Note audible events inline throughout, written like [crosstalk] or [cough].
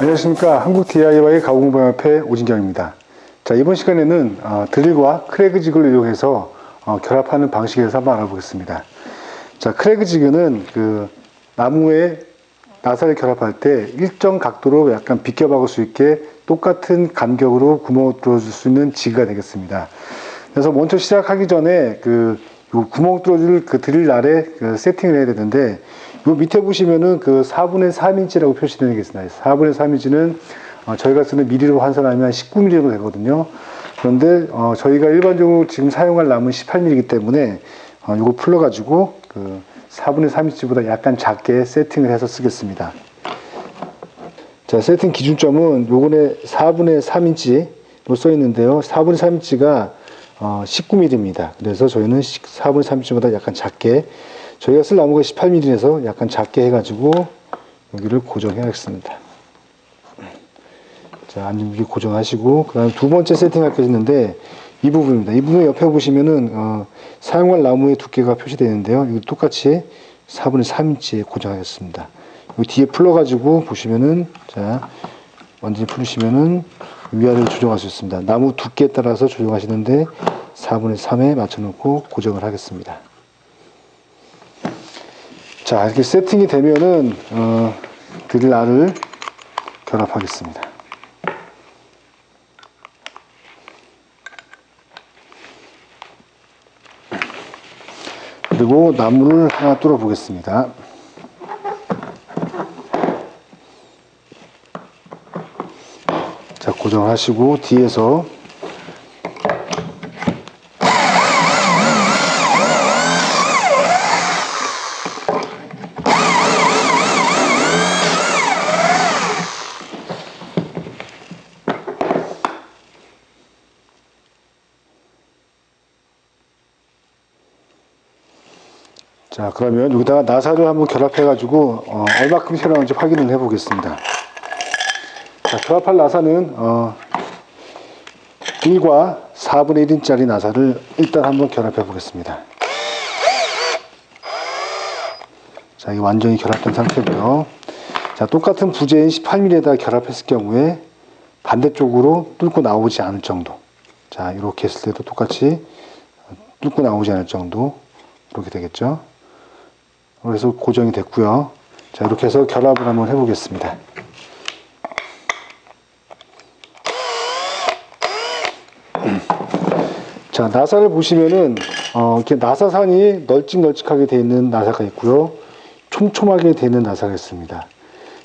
안녕하십니까 한국 DIY 가공방협회 오진경입니다. 자 이번 시간에는 어, 드릴과 크래그 지그를 이용해서 어, 결합하는 방식에 대해서 한번 알아보겠습니다. 자 크래그 지그는 그 나무에 나사를 결합할 때 일정 각도로 약간 비껴 박을 수 있게 똑같은 간격으로 구멍을 뚫어줄 수 있는 지그가 되겠습니다. 그래서 먼저 시작하기 전에 그요 구멍 뚫어줄 그 드릴 날에 그 세팅을 해야 되는데 요 밑에 보시면은 그 4분의 3인치라고 표시되는 게 있습니다. 4분의 3인치는 어, 저희가 쓰는 미리로 환산하면 19mm 정도 되거든요. 그런데 어, 저희가 일반적으로 지금 사용할 나무는 18mm이기 때문에 어, 요거 풀러가지고 그 4분의 3인치보다 약간 작게 세팅을 해서 쓰겠습니다. 자, 세팅 기준점은 요번에 4분의 3인치로 써 있는데요. 4분의 3인치가 어, 19mm입니다. 그래서 저희는 4분의 3인치보다 약간 작게 저희가 쓸 나무가 18mm라서 약간 작게 해가지고 여기를 고정해 하겠습니다. 자, 안전기 고정하시고 그 다음에 두 번째 세팅할 게 있는데 이 부분입니다. 이 부분 옆에 보시면은 어, 사용할 나무의 두께가 표시되어 있는데요. 이거 똑같이 4분의 3인치에 고정하겠습니다. 이 뒤에 풀러가지고 보시면은 자 완전히 풀으시면은 위아래를 조정할 수 있습니다. 나무 두께에 따라서 조정하시는데 4분의 3에 맞춰놓고 고정을 하겠습니다. 자 이렇게 세팅이 되면은 어, 드릴 알을 결합하겠습니다. 그리고 나무를 하나 뚫어 보겠습니다. 자, 고정하시고 뒤에서 그러면 여기다가 나사를 한번 결합해 가지고 어, 얼마큼 튀어나오는지 확인을 해 보겠습니다. 자, 결합할 나사는 어, 1과 4분의 1인짜리 나사를 일단 한번 결합해 보겠습니다. 자, 이게 완전히 결합된 상태고요. 자, 똑같은 부재인 18mm에다 결합했을 경우에 반대쪽으로 뚫고 나오지 않을 정도. 자, 이렇게 했을 때도 똑같이 뚫고 나오지 않을 정도. 이렇게 되겠죠. 그래서 고정이 됐고요. 자, 이렇게 해서 결합을 한번 해보겠습니다. [clears throat] 자, 나사를 보시면은, 어, 이렇게 나사선이 널찍널찍하게 되어 있는 나사가 있고요. 촘촘하게 되어 있는 나사가 있습니다.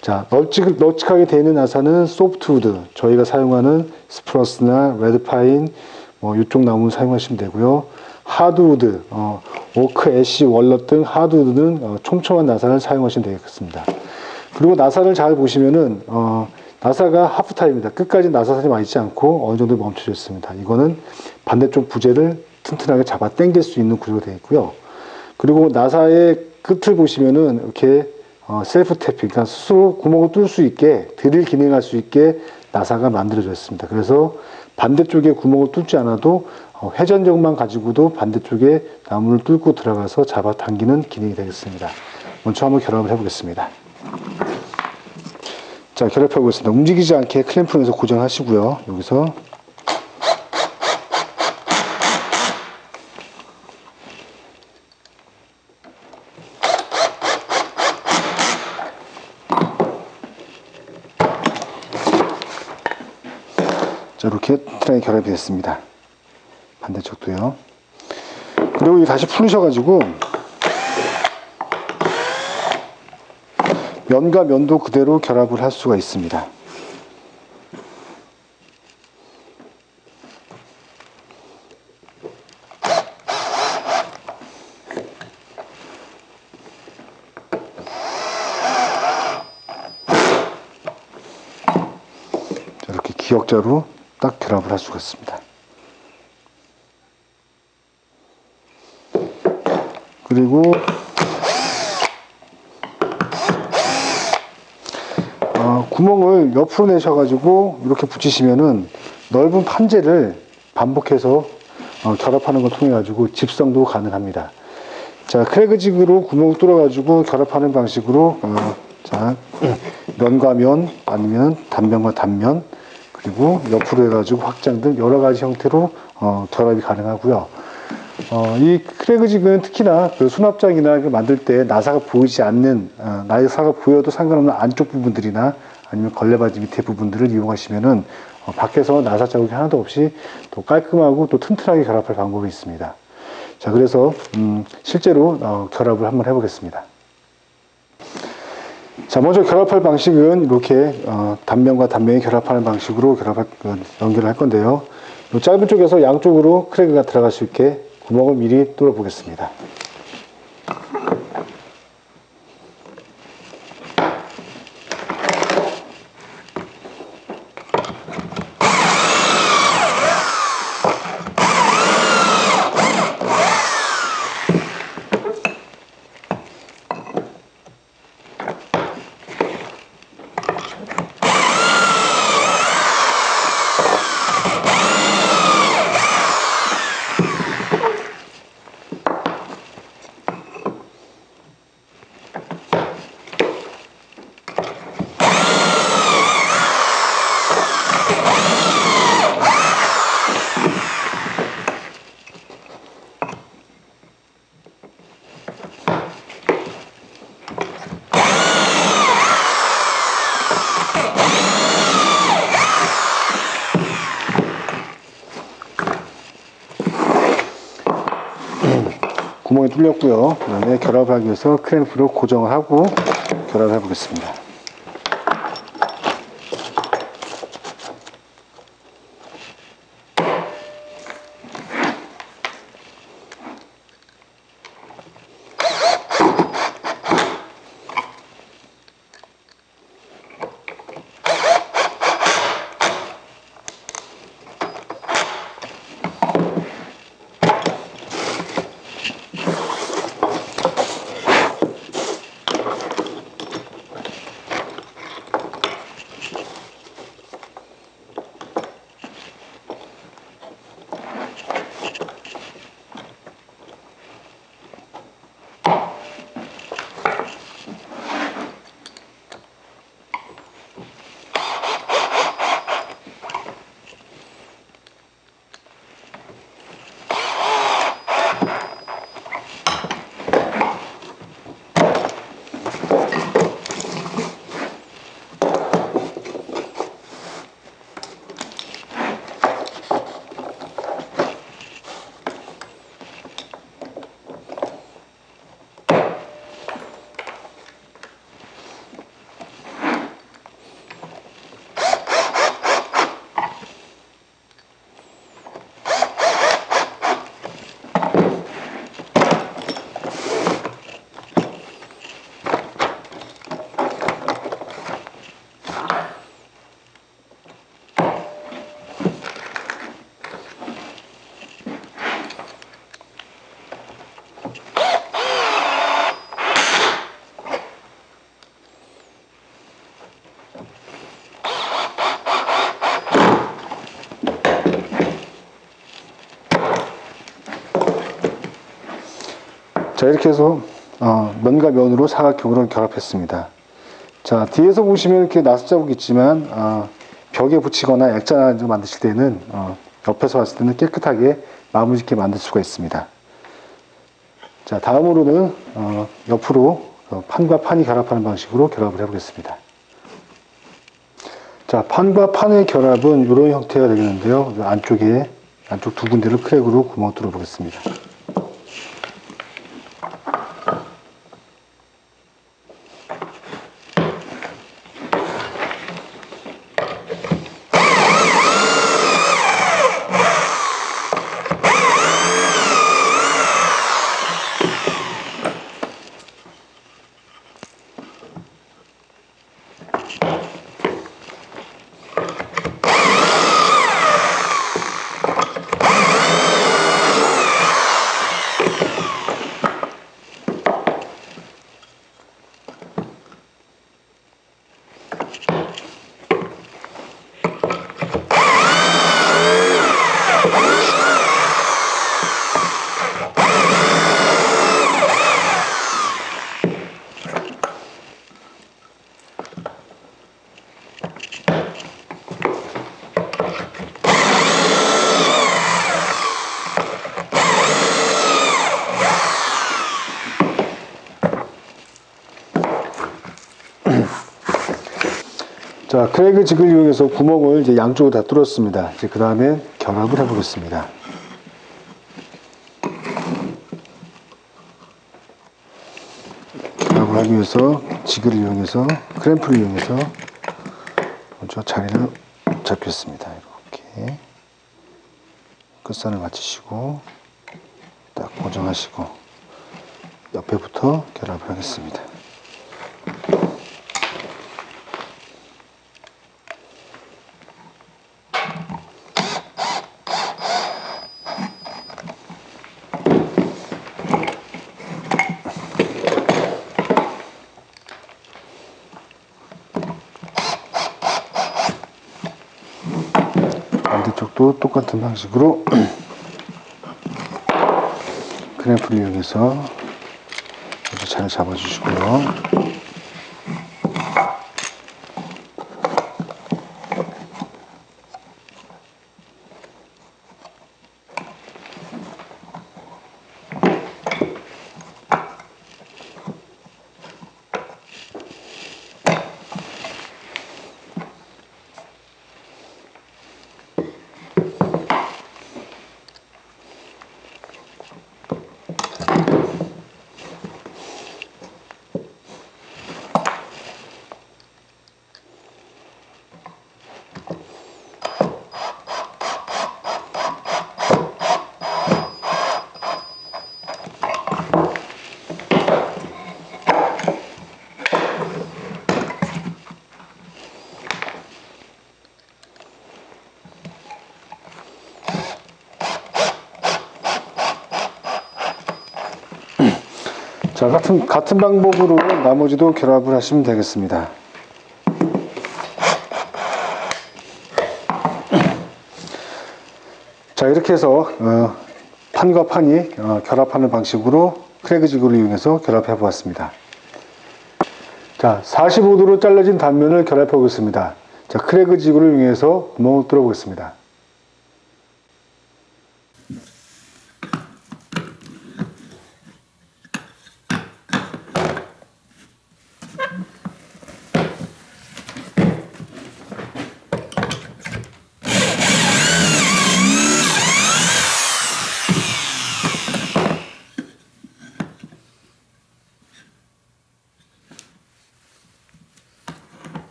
자, 널찍, 널찍하게 되어 있는 나사는 소프트우드, 저희가 사용하는 스프러스나 레드파인, 뭐, 이쪽 나무 사용하시면 되고요. 하드우드, 어, 오크, 애쉬, 월넛 등 하드우드는 어, 촘촘한 나사를 사용하시면 되겠습니다. 그리고 나사를 잘 보시면은, 어, 나사가 하프타입니다. 끝까지 나사선이 와 있지 않고 어느 정도 멈춰져 있습니다. 이거는 반대쪽 부재를 튼튼하게 잡아 당길 수 있는 구조가 되어 있고요. 그리고 나사의 끝을 보시면은 이렇게 어, 셀프 탭핑, 그러니까 스스로 구멍을 뚫을 수 있게 드릴 기능할 수 있게 나사가 만들어져 있습니다. 그래서 반대쪽에 구멍을 뚫지 않아도 어, 회전력만 가지고도 반대쪽에 나무를 뚫고 들어가서 잡아 당기는 기능이 되겠습니다. 먼저 한번 결합을 해보겠습니다. 자, 결합해 보겠습니다. 움직이지 않게 클램프에서 고정하시고요. 여기서 자, 이렇게 튼튼하게 결합이 됐습니다. 반대쪽도요. 그리고 이 다시 풀으셔가지고 면과 면도 그대로 결합을 할 수가 있습니다. 자, 이렇게 기역자로 딱 결합을 할 수가 있습니다. 그리고 어, 구멍을 옆으로 내셔가지고 이렇게 붙이시면은 넓은 판재를 반복해서 어, 결합하는 걸 통해 가지고 집성도 가능합니다. 자 크래그직으로 구멍을 뚫어가지고 결합하는 방식으로 어, 자 면과 면 아니면 단면과 단면 그리고 옆으로 해가지고 확장 등 여러 가지 형태로 어, 결합이 가능하고요. 어, 이 크래그직은 특히나 그 수납장이나 그 만들 때 나사가 보이지 않는 어, 나사가 보여도 상관없는 안쪽 부분들이나 아니면 걸레바지 밑에 부분들을 이용하시면은 어, 밖에서 나사 자국이 하나도 없이 또 깔끔하고 또 튼튼하게 결합할 방법이 있습니다. 자 그래서 음, 실제로 어, 결합을 한번 해보겠습니다. 자 먼저 결합할 방식은 이렇게 어, 단면과 단면이 결합하는 방식으로 결합할 어, 연결을 할 건데요. 이 짧은 쪽에서 양쪽으로 크래그가 들어갈 수 있게 구멍을 미리 뚫어 보겠습니다. 구멍이 뚫렸고요. 그다음에 결합하기 위해서 크램프로 고정을 하고 결합해 보겠습니다. 자 이렇게 해서 어, 면과 면으로 사각형으로 결합했습니다. 자 뒤에서 보시면 이렇게 나스 자국이 있지만 어, 벽에 붙이거나 액자 만드실 때는 어, 옆에서 봤을 때는 깨끗하게 마무리 짓게 만들 수가 있습니다. 자 다음으로는 어, 옆으로 어, 판과 판이 결합하는 방식으로 결합을 해보겠습니다. 자 판과 판의 결합은 이런 형태가 되겠는데요. 그 안쪽에 안쪽 두 군데를 크랙으로 구멍 뚫어 보겠습니다. 자, 크레이그 직을 이용해서 구멍을 이제 양쪽으로 다 뚫었습니다. 이제 그 다음에 결합을 해보겠습니다. 결합을 하기 위해서 지그를 이용해서 크램프를 이용해서 먼저 자리를 잡겠습니다. 이렇게 끝선을 맞추시고 딱 고정하시고 옆에부터 결합을 하겠습니다. 반대쪽도 똑같은 방식으로 [clears throat] 크램프를 이용해서 아주 잘 잡아주시고요. 자, 같은, 같은 방법으로 나머지도 결합을 하시면 되겠습니다. 자, 이렇게 해서, 어, 판과 판이 어, 결합하는 방식으로 크래그 지구를 이용해서 결합해 보았습니다. 자, 45도로 잘라진 단면을 결합해 보겠습니다. 자, 크래그 지구를 이용해서 구멍을 뚫어 보겠습니다.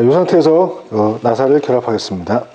자, 이 상태에서 어, 나사를 결합하겠습니다.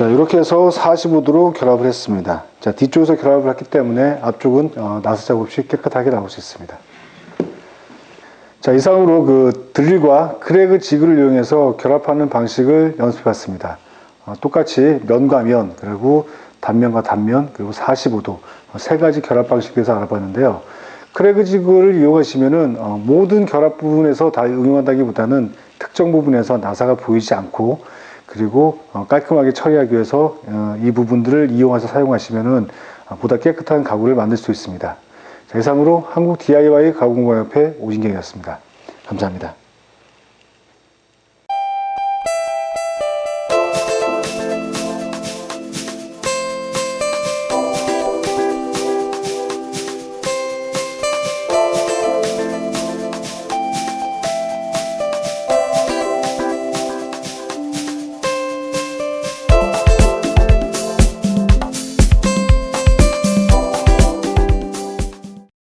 자, 이렇게 해서 45도로 결합을 했습니다. 자, 뒤쪽에서 결합을 했기 때문에 앞쪽은 어, 나스 작업 없이 깨끗하게 나올 수 있습니다. 자, 이상으로 그 드릴과 크레그 지그를 이용해서 결합하는 방식을 연습해 봤습니다. 어, 똑같이 면과 면, 그리고 단면과 단면, 그리고 45도 어, 세 가지 결합 방식에 대해서 알아봤는데요. 크레그 지그를 이용하시면은 어, 모든 결합 부분에서 다 응용한다기보다는 특정 부분에서 나사가 보이지 않고 그리고 어, 깔끔하게 처리하기 위해서 어, 이 부분들을 이용해서 사용하시면은 어, 보다 깨끗한 가구를 만들 수 있습니다. 자, 이상으로 한국 DIY 가구공방협회 오진경이었습니다. 감사합니다.